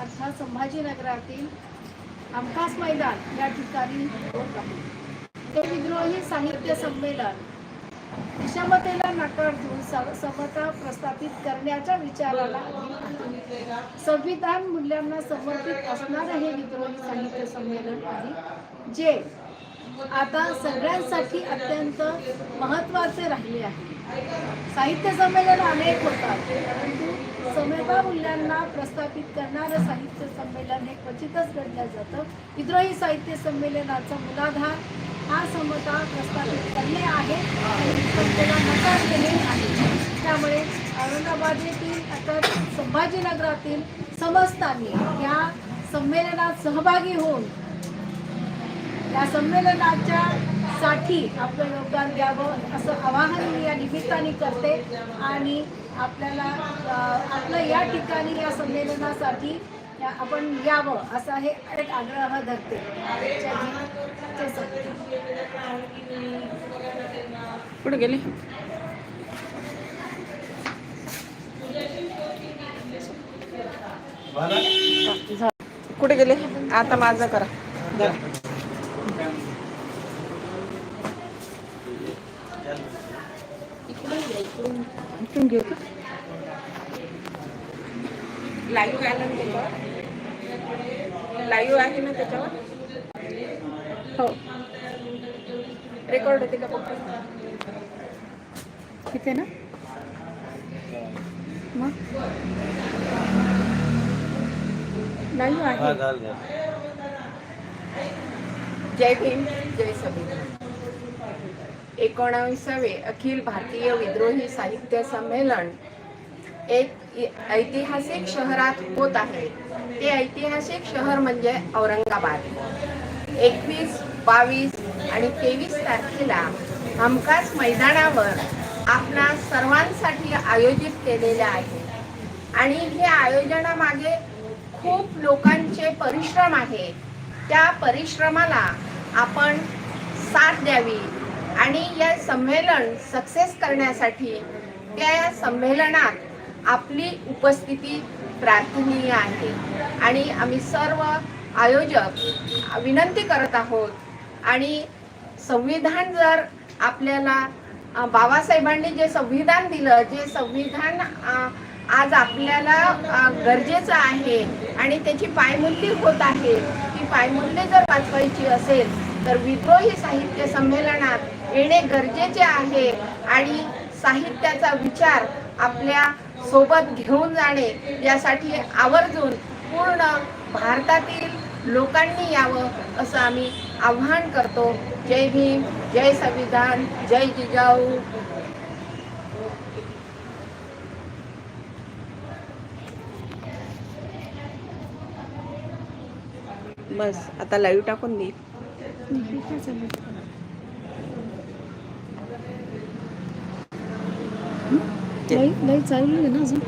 अर्थात संभाजीनगरातील आमखास मैदान या ठिकाणी होत आहे. ते विद्रोही साहित्य संमेलन विषमतेला नकार सम- समता प्रस्थापित करण्याच्या विचाराला संविधान मूल्यांना समर्पित असणारे हे विद्रोही साहित्य संमेलन आहे जे आता सगळ्यांसाठी अत्यंत महत्त्वाचे राहिले आहे. साहित्य संमेलन अनेक होतात परंतु समता मूल्यांना प्रस्थापित करणारं साहित्य संमेलन हे क्वचितच घडलं जातं. विद्रोही साहित्य संमेलनाचा मुलाधार हा समता प्रस्थापित करणे आहे नकार केले आहे. त्यामुळे औरंगाबाद येथील आता संभाजीनगरातील समस्तांनी या संमेलनात सहभागी होऊन या संमेलनाच्या साठी आपलं योगदान द्यावं असं आवाहन मी या निमित्ताने करते. आणि आपल्याला आपलं या ठिकाणी या संमेलनासाठी या- आपण यावं असा हे एक आग्रह धरते. कुठे गेले? कुठे गेले? आता माझं करा. इकडून घेऊ का लाईव्ह आहे ना त्याच्यावर लाईव्ह आहे ना त्याच्यावर हो रेकॉर्ड होते का पप्पा किती ना मग नाही आहे जय भीम जय संविधान एकोणावीसावे अखिल भारतीय विद्रोही साहित्य संमेलन एक ऐतिहासिक शहरात होत आहे. ते ऐतिहासिक शहर म्हणजे औरंगाबाद. एकवीस बावीस आणि तेवीस तारखेला हमखास मैदानावर आपणा सर्वांसाठी आयोजित केलेले आहे. आणि हे आयोजनामागे खूप लोकांचे परिश्रम आहे. त्या परिश्रमाला आपण साथ द्यावी आणि या संमेलन सक्सेस करण्यासाठी त्या संमेलनात आपली उपस्थिती प्रार्थनीय आहे. आणि आम्ही सर्व आयोजक विनंती करत आहोत आणि संविधान जर आपल्याला बाबासाहेबांनी जे संविधान दिलं जे संविधान आज आपल्याला गरजेचं आहे आणि त्याची पायमुल्ली होत आहे ती पायमूल्य जर वाचवायची असेल तर विद्रोही साहित्य संमेलनात येणे गरजेचे आहे आणि साहित्याचा विचार आपल्यासोबत घेऊन जाणे यासाठी आवर्जून पूर्ण भारतातील लोकांनी यावं असं आम्ही आव्हान करतो. जय भीम जय संविधान जय जिजाऊ. बस आता लाईव्ह टाकून दे. नाही चालू आहे ना अजून.